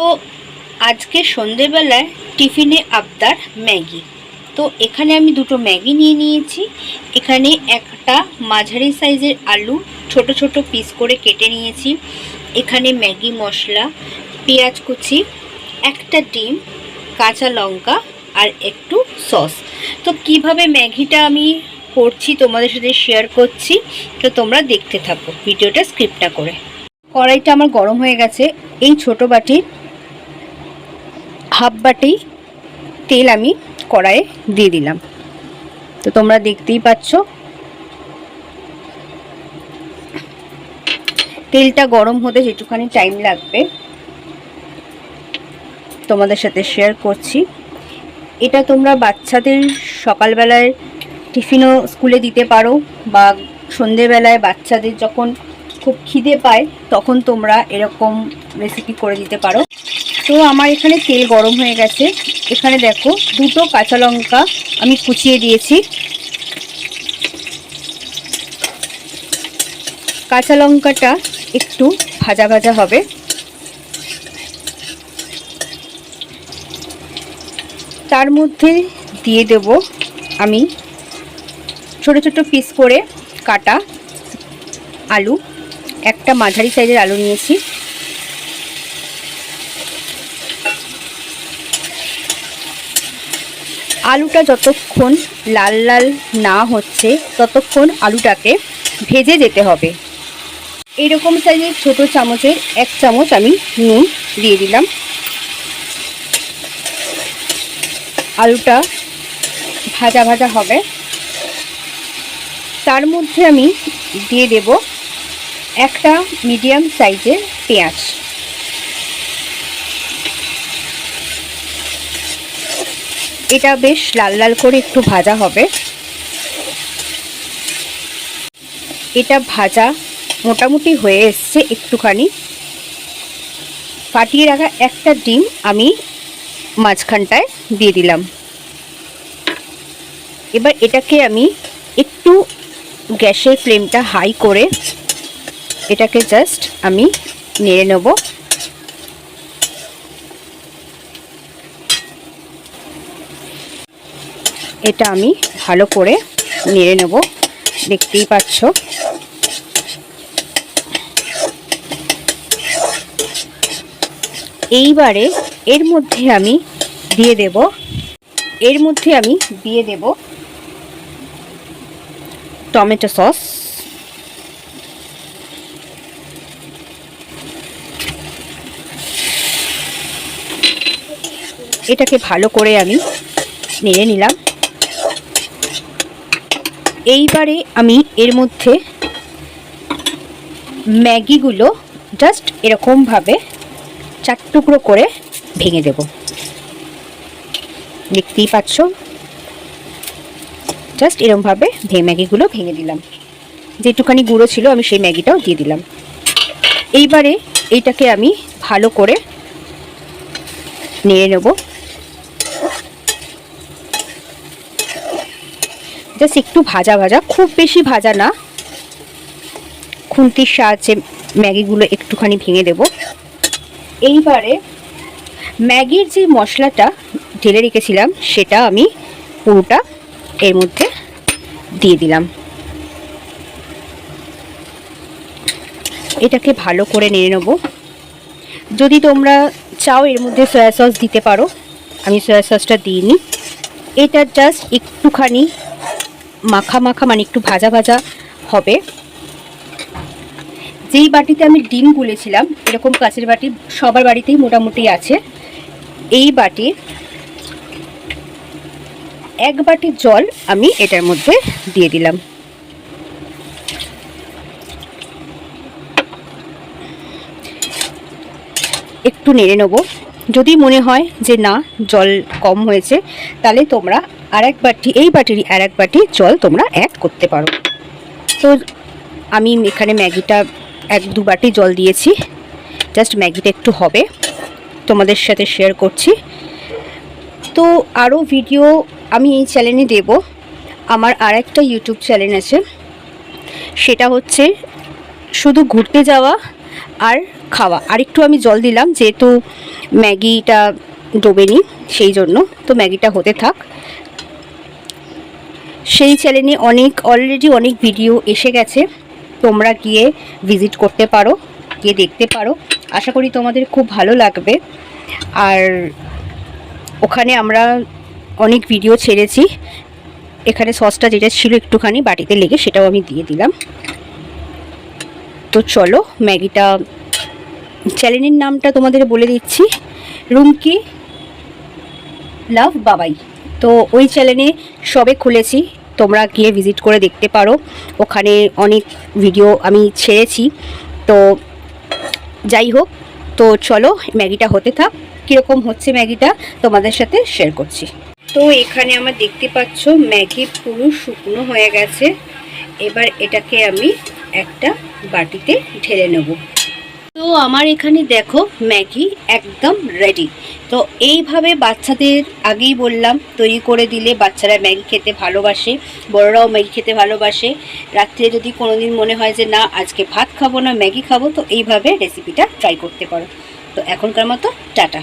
তো আজকে সন্ধেবেলায় টিফিনে আবদার ম্যাগি। তো এখানে আমি দুটো ম্যাগি নিয়ে নিয়েছি। এখানে একটা মাঝারি সাইজের আলু ছোট ছোট পিস করে কেটে নিয়েছি। এখানে ম্যাগি মশলা, পেঁয়াজ কুচি, একটা ডিম, কাঁচা লঙ্কা আর একটু সস। তো কীভাবে ম্যাগিটা আমি করছি তোমাদের সাথে শেয়ার করছি, তো তোমরা দেখতে থাকো। ভিডিওটা স্ক্রিপ্টটা করে। কড়াইটা আমার গরম হয়ে গেছে। এই ছোট বাটির হাফ বাটি তেল আমি কড়াইয়ে দিয়ে দিলাম। তো তোমরা দেখতেই পাচ্ছ। তেলটা গরম হতে যেটুখানি টাইম লাগবে, তোমাদের সাথে শেয়ার করছি। এটা তোমরা বাচ্চাদের সকালবেলায় টিফিনও স্কুলে দিতে পারো বা সন্ধেবেলায় বাচ্চাদের যখন খুব খিদে পায়, তখন তোমরা এরকম রেসিপি করে দিতে পারো। তো আমার এখানে তেল গরম হয়ে গেছে। এখানে দেখো দুটো কাঁচা লঙ্কা আমি কুচিয়ে দিয়েছি। কাঁচা লঙ্কাটা একটু ভাজা ভাজা হবে। তার মধ্যে দিয়ে দেব আমি ছোট ছোট পিস করে কাটা আলু। একটা মাঝারি সাইজের আলু নিয়েছি। আলুটা যতক্ষণ লাল লাল না হচ্ছে, ততক্ষণ আলুটাকে ভেজে যেতে হবে। এরকম সাইজের ছোট চামচের এক চামচ আমি নুন দিয়ে দিলাম। আলুটা ভাজা ভাজা হবে। তার মধ্যে আমি দিয়ে দেব একটা মিডিয়াম সাইজের পেঁয়াজ। এটা বেশ লাল লাল করে একটু ভাজা হবে। এটা ভাজা মোটামুটি হয়ে এসছে একটুখানি। ফাটিয়ে রাখা একটা ডিম আমি মাঝখানটায় দিয়ে দিলাম। এবার এটাকে আমি একটু গ্যাসের ফ্লেমটা হাই করে এটাকে জাস্ট আমি নেড়ে নেব। এটা আমি ভালো করে নেড়ে নেব। দেখতেই পাচ্ছ। এইবারে এর মধ্যে আমি দিয়ে দেব। এর মধ্যে আমি দিয়ে দেব টমেটো সস। এটাকে ভালো করে আমি নেড়ে নিলাম। এইবারে আমি এর মধ্যে ম্যাগিগুলো জাস্ট এরকমভাবে চার টুকরো করে ভেঙে দেব। দেখতেই পাচ্ছ? জাস্ট এরকমভাবে ভে, ম্যাগিগুলো ভেঙে দিলাম। যেটুখানি গুঁড়ো ছিল আমি সেই ম্যাগিটাও দিয়ে দিলাম। এইবারে এইটাকে আমি ভালো করে নেড়ে নেব। জাস্ট একটু ভাজা ভাজা, খুব বেশি ভাজা না। খুন্তির সাহায্যে ম্যাগিগুলো একটুখানি ভেঙে দেব। এইবারে ম্যাগির যে মশলাটা ঢেলে রেখেছিলাম, সেটা আমি পুরোটা এর মধ্যে দিয়ে দিলাম। এটাকে ভালো করে নেড়ে নেব। যদি তোমরা চাও এর মধ্যে সয়া সস দিতে পারো, আমি সয়া সসটা দিইনি। এটা জাস্ট একটুখানি মাখা মাখা মানে একটু ভাজা ভাজা হবে। যেই বাটিতে আমি ডিম গুলেছিলাম, এরকম কাঁচের বাটি সবার বাড়িতেই মোটামুটি আছে। এই বাটির এক বাটি জল আমি এটার মধ্যে দিয়ে দিলাম। একটু নেড়ে নেব। যদি মনে হয় যে না, জল কম হয়েছে, তাহলে তোমরা আর এক বাটি, এই বাটিরই আর এক বাটি জল তোমরা অ্যাড করতে পারো। তো আমি এখানে ম্যাগিটা এক দু বাটি জল দিয়েছি। জাস্ট ম্যাগিটা একটু হবে। তোমাদের সাথে শেয়ার করছি। তো আরও ভিডিও আমি এই চ্যানেলে দেব। আমার আর একটা ইউটিউব চ্যানেল আছে। সেটা হচ্ছে শুধু ঘুরতে যাওয়া আর খাওয়া। আর একটু আমি জল দিলাম, যেহেতু ম্যাগিটা ডোবেনি, সেই জন্য। তো ম্যাগিটা হতে থাক। সেই চ্যানেলে অনেক অলরেডি অনেক ভিডিও এসে গেছে। তোমরা গিয়ে ভিজিট করতে পারো, গিয়ে দেখতে পারো। আশা করি তোমাদের খুব ভালো লাগবে। আর ওখানে আমরা অনেক ভিডিও ছেড়েছি। এখানে সসটা যেটা ছিল একটুখানি বাটিতে লেগে সেটাও আমি দিয়ে দিলাম। তো চলো, ম্যাগিটা চ্যানেলের নামটা তোমাদের বলে দিচ্ছি। রুমকি লাভ বাবাই। তো ওই চ্যানেলে সবে খুলেছি। তোমরা গিয়ে ভিজিট করে দেখতে পারো। ওখানে অনেক ভিডিও আমি ছেড়েছি। তো যাই হোক, তো চলো ম্যাগিটা হতে থাক। কীরকম হচ্ছে ম্যাগিটা তোমাদের সাথে শেয়ার করছি। তো এখানে আমার দেখতে পাচ্ছ ম্যাগি পুরো শুকনো হয়ে গেছে। এবার এটাকে আমি একটা বাটিতে ঢেলে নেব। তো আমার এখানে দেখো ম্যাগি একদম রেডি তো এইভাবে বাচ্চাদের আগেই বললাম, তৈরি করে দিলে বাচ্চারা ম্যাগি খেতে ভালোবাসে, বড়রাও ম্যাগি খেতে ভালোবাসে। রাত্রে যদি কোনো দিন মনে হয় যে, না, আজকে ভাত খাব না, ম্যাগি খাব, তো এইভাবে রেসিপিটা ট্রাই করতে পারো। তো এখনকার মতো টাটা।